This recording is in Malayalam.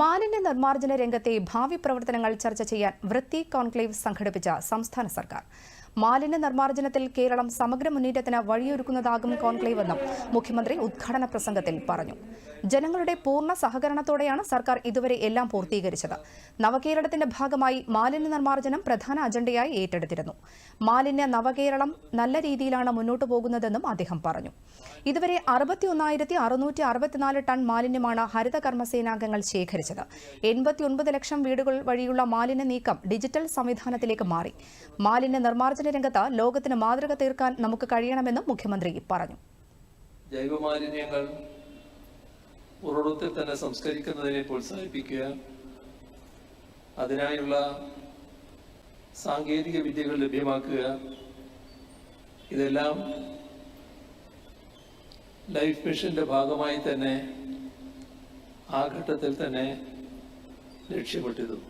മാലിന്യ നിർമ്മാർജന രംഗത്തെ ഭാവി പ്രവർത്തനങ്ങൾ ചർച്ച ചെയ്യാൻ വൃത്തി കോൺക്ലേവ് സംഘടിപ്പിച്ച സംസ്ഥാന സർക്കാർ. മാലിന്യ നിർമ്മാർജനത്തിൽ കേരളം സമഗ്ര മുന്നേറ്റത്തിന് വഴിയൊരുക്കുന്നതാകും കോൺക്ലേവ് എന്നും മുഖ്യമന്ത്രി ഉദ്ഘാടന പ്രസംഗത്തിൽ പറഞ്ഞു. ജനങ്ങളുടെ പൂർണ സഹകരണത്തോടെയാണ് സർക്കാർ ഇതുവരെ എല്ലാം പൂർത്തീകരിച്ചത്. നവകേരളത്തിന്റെ ഭാഗമായി മാലിന്യ നിർമ്മാർജനം പ്രധാന അജണ്ടയായി ഏറ്റെടുത്തിരുന്നു. മാലിന്യ നവകേരളം നല്ല രീതിയിലാണ് മുന്നോട്ടു പോകുന്നതെന്നും അദ്ദേഹം പറഞ്ഞു. ഇതുവരെ അറുപത്തിയൊന്നായിരത്തി അറുന്നൂറ്റി അറുപത്തിനാല് ടൺ മാലിന്യമാണ് ഹരിത കർമ്മസേനാംഗങ്ങൾ ശേഖരിച്ചത്. എൺപത്തിയൊൻപത് ലക്ഷം വീടുകൾ വഴിയുള്ള മാലിന്യ നീക്കം ഡിജിറ്റൽ സംവിധാനത്തിലേക്ക് മാറി. മാലിന്യ നിർമ്മാർജന രംഗത്ത് ലോകത്തിന് മാതൃക തീർക്കാൻ നമുക്ക് കഴിയണമെന്നും മുഖ്യമന്ത്രി പറഞ്ഞു. ജൈവമാലിന്യങ്ങൾ ഉറവിടത്തിൽ തന്നെ സംസ്കരിക്കുന്നതിനെ പ്രോത്സാഹിപ്പിക്കുക അതിനായുള്ള സാങ്കേതിക വിദ്യകൾ ലഭ്യമാക്കുക ഇതെല്ലാം ലൈഫ് മിഷന്റെ ഭാഗമായി തന്നെ ആ ഘട്ടത്തിൽ തന്നെ ലക്ഷ്യമിട്ടിരുന്നു